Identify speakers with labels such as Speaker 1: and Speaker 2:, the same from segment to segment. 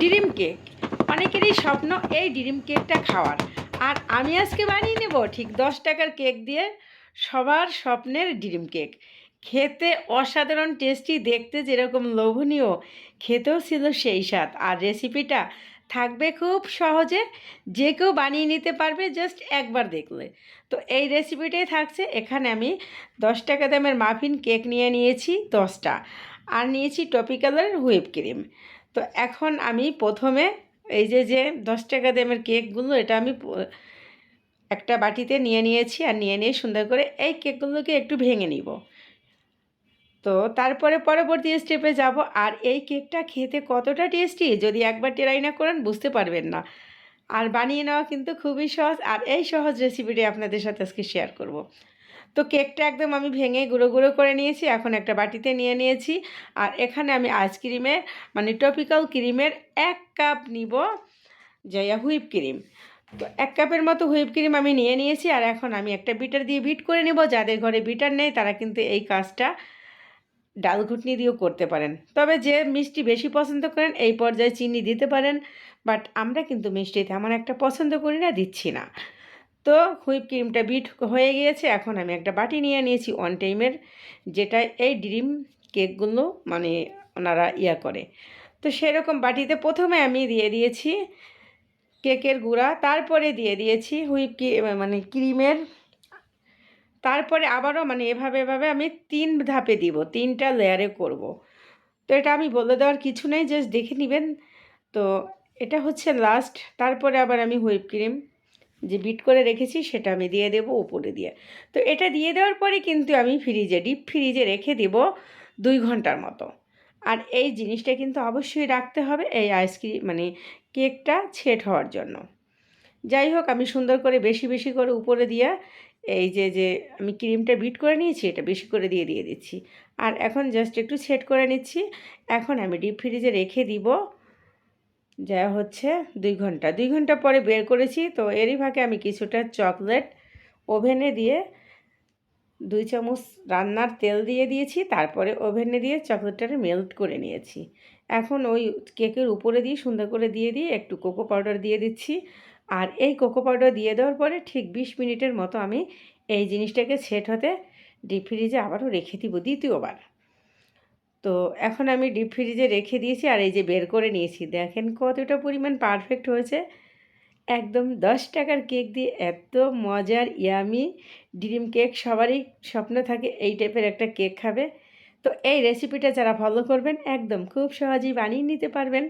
Speaker 1: ডিম কেক। অনেকেরই স্বপ্ন এই ডিম কেকটা খাওয়ার। আর আমি আজকে বানিয়ে নেব ঠিক দশ টাকার কেক দিয়ে সবার স্বপ্নের ডিম কেক। খেতে অসাধারণ টেস্টি, দেখতে যেরকম লোভনীয়, খেতেও ছিল সেই স্বাদ। আর রেসিপিটা থাকবে খুব সহজে, যে কেউ বানিয়ে নিতে পারবে জাস্ট একবার দেখলে। তো এই রেসিপিটাই থাকছে। এখানে আমি দশ টাকা দামের মাফিন কেক নিয়ে নিয়েছি দশটা। আর নিয়েছি টপিক্যালের হুইপ ক্রিম। তো এখন আমি প্রথমে এই যে যে দশ টাকা দামের কেকগুলো, এটা আমি একটা বাটিতে নিয়ে নিয়েছি আর নিয়ে নিয়ে সুন্দর করে এই কেকগুলোকে একটু ভেঙে নিব। তো তারপরে পরবর্তী স্টেপে যাব আর এই কেকটা খেতে কতটা টেস্টি যদি একবার ট্রাই না করেন বুঝতে পারবেন না। আর বানিয়ে নেওয়া কিন্তু খুবই সহজ আর এই সহজ রেসিপিটি আপনাদের সাথে আজকে শেয়ার করব। তো কেকটা একদম আমি ভেঙে গুঁড়ো গুঁড়ো করে নিয়েছি, এখন একটা বাটিতে নিয়ে নিয়েছি। আর এখানে আমি আইসক্রিমের মানে টপিক্যাল ক্রিমের এক কাপ নিব যাইয়া হুইপ ক্রিম তো এক কাপের মতো হুইপ ক্রিম আমি নিয়ে নিয়েছি, আর এখন আমি একটা বিটার দিয়ে বিট করে নেব। যাদের ঘরে বিটার নেই, তারা কিন্তু এই কাজটা ডাল ঘুটনি দিয়েও করতে পারেন। তবে যে মিষ্টি বেশি পছন্দ করেন, এই পর্যায়ে চিনি দিতে পারেন। বাট আমরা কিন্তু মিষ্টি তেমন একটা পছন্দ করি না, দিচ্ছি না। তো হুইপ ক্রিমটা বিট হয়ে গিয়েছে। এখন আমি একটা বাটি নিয়ে নিয়েছি ওয়ান টাইমের যেটা এই ডিম কেকগুলো মানে ওনারা ইয়া করে। তো সেরকম বাটিতে প্রথমে আমি দিয়ে দিয়েছি কেকের গুঁড়া, তারপরে দিয়ে দিয়েছি হুইপ মানে ক্রিমের। তারপরে আবারও মানে এভাবে এভাবে আমি তিন ধাপে দিব, তিনটা লেয়ারে করব। তো এটা আমি বলে দেওয়ার কিছু নেই জাস্ট দেখে নেবেন। তো এটা হচ্ছে লাস্ট তারপরে আবার আমি হুইপ ক্রিম যে বিট করে রেখেছি সেটা আমি দিয়ে দেবো উপরে দিয়ে। তো এটা দিয়ে দেওয়ার পরে কিন্তু আমি ফ্রিজে ডিপ ফ্রিজে রেখে দেব দুই ঘণ্টার মতো। আর এই জিনিসটা কিন্তু অবশ্যই রাখতে হবে এই আইসক্রিম মানে কেকটা ছেট হওয়ার জন্য। যাই হোক, আমি সুন্দর করে বেশি বেশি করে উপরে দিয়ে এই যে যে আমি ক্রিমটা বিট করে নিয়েছি, এটা বেশি করে দিয়ে দিয়ে দিচ্ছি। আর এখন জাস্ট একটু সেট করে নিচ্ছি। এখন আমি ডিপ ফ্রিজে রেখে দিব যা হচ্ছে দুই ঘণ্টা। দুই ঘণ্টা পরে বের করেছি, তো এরই ভাগে আমি কিছুটা চকলেট ওভেনে দিয়ে দুই চামচ রান্নার তেল দিয়ে দিয়েছি, তারপরে ওভেনে দিয়ে চকলেটটা মেল্ট করে নিয়েছি। এখন ওই কেকের উপরে দিয়ে সুন্দর করে দিয়ে দিয়ে একটু কোকো পাউডার দিয়ে দিচ্ছি। আর এই কোকো পাউডার দিয়ে দেওয়ার পরে ঠিক বিশ মিনিটের মতো আমি এই জিনিসটাকে সেট হতে ডিপ ফ্রিজে আবারও রেখে দিব দ্বিতীয়বার। তো এখন আমি ডিপ ফ্রিজে রেখে দিয়েছি আর এই যে বের করে নিয়েছি। দেখেন কতটা পরিমাণ পারফেক্ট হয়েছে। একদম দশ টাকার কেক দিয়ে এত মজার ইয়ামি ডিম কেক সবারই স্বপ্ন থাকে এই টাইপের একটা কেক খাবে। তো এই রেসিপিটা যারা ফলো করবেন একদম খুব সহজেই বানিয়ে নিতে পারবেন।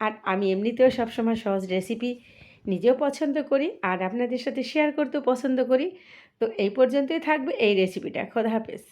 Speaker 1: আর আমি এমনিতেও সবসময় সহজ রেসিপি নিজেও পছন্দ করি আর আপনাদের সাথে শেয়ার করতেও পছন্দ করি। তো এই পর্যন্তই থাকবে এই রেসিপিটা খোদা হাফেজ।